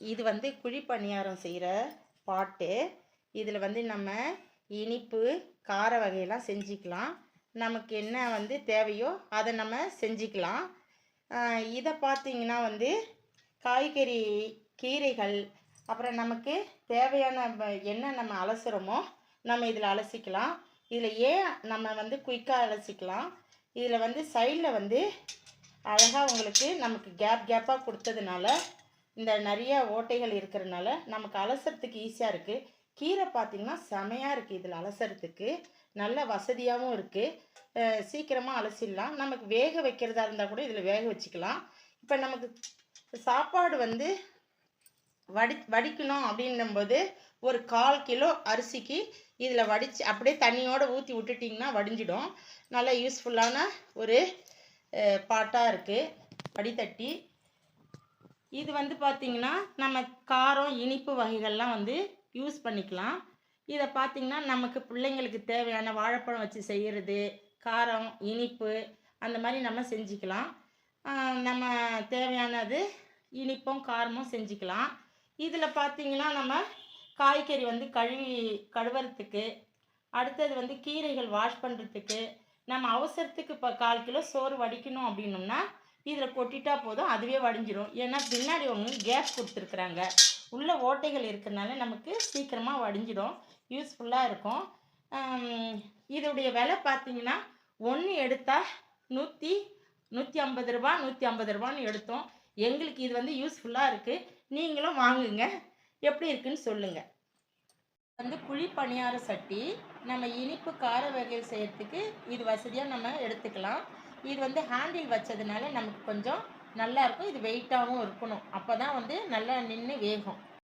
இது வந்து குழி பணியாரம் செய்கிற பாட்டு. இதில் வந்து நம்ம இனிப்பு கார வகையெல்லாம் செஞ்சுக்கலாம். நமக்கு என்ன வந்து தேவையோ அதை நம்ம செஞ்சுக்கலாம். இதை பார்த்தீங்கன்னா வந்து காய்கறி கீரைகள் அப்புறம் நமக்கு தேவையான என்ன நம்ம அலசுகிறோமோ நம்ம இதில் அலசிக்கலாம். இதில் ஏன் நம்ம வந்து குயிக்காக அலசிக்கலாம்? இதில் வந்து சைடில் வந்து அழகாக உங்களுக்கு நமக்கு கேப் கேப்பாக கொடுத்ததுனால இந்த நிறைய ஓட்டைகள் இருக்கிறனால நமக்கு அலசறதுக்கு ஈஸியாக இருக்குது கீரை பார்த்திங்கன்னா செமையாக இருக்குது இதில் அலசறதுக்கு. நல்ல வசதியாகவும் இருக்குது சீக்கிரமாக அலசிடலாம். நமக்கு வேக வைக்கிறதா இருந்தால் கூட இதில் வேக வச்சுக்கலாம். இப்போ நமக்கு சாப்பாடு வந்து வடி வடிக்கணும் அப்படின்னும்போது ஒரு கால் கிலோ அரிசிக்கு இதில் வடித்து அப்படியே தண்ணியோடு ஊற்றி விட்டுட்டிங்கன்னா வடிஞ்சிடும். நல்லா யூஸ்ஃபுல்லான ஒரு பாட்டாக இருக்குது வடித்தட்டி இது வந்து பார்த்திங்கன்னா நம்ம காரம் இனிப்பு வகைகள்லாம் வந்து யூஸ் பண்ணிக்கலாம். இதை பார்த்திங்கன்னா நமக்கு பிள்ளைங்களுக்கு தேவையான வாழைப்பழம் வச்சு செய்கிறது காரம் இனிப்பு அந்த மாதிரி நம்ம செஞ்சுக்கலாம். நம்ம தேவையானது இனிப்பும் காரமும் செஞ்சுக்கலாம். இதில் பார்த்திங்கன்னா நம்ம காய்கறி வந்து கழுவி கழுவுறதுக்கு அடுத்தது வந்து கீரைகள் வாஷ் பண்ணுறதுக்கு நம்ம அவசரத்துக்கு இப்போ கால் கிலோ சோறு வடிக்கணும் அப்படின்னோம்னா இதில் கொட்டிட்டா போதும் அதுவே வடிஞ்சிடும் ஏன்னா பின்னாடி ஒன்று கேப் கொடுத்துருக்குறாங்க. உள்ள ஓட்டைகள் இருக்கிறனால நமக்கு சீக்கிரமாக வடிஞ்சிடும். யூஸ்ஃபுல்லாக இருக்கும். இதோடைய விலை பார்த்தீங்கன்னா ஒன்று எடுத்தால் நூற்றி நூற்றி ஐம்பது ரூபா நூற்றி ஐம்பது ரூபான்னு எடுத்தோம். எங்களுக்கு இது வந்து யூஸ்ஃபுல்லாக இருக்குது நீங்களும் வாங்குங்க. எப்படி இருக்குன்னு சொல்லுங்கள் வந்து குழி பணியார சட்டி நம்ம இனிப்பு கார வகைகள் செய்கிறதுக்கு இது வசதியாக நம்ம எடுத்துக்கலாம். இது வந்து ஹேண்டில் வச்சதுனால நமக்கு கொஞ்சம் நல்லா இருக்கும். இது வெயிட்டாகவும் இருக்கணும். அப்போ தான் வந்து நல்லா நின்று வேகும்.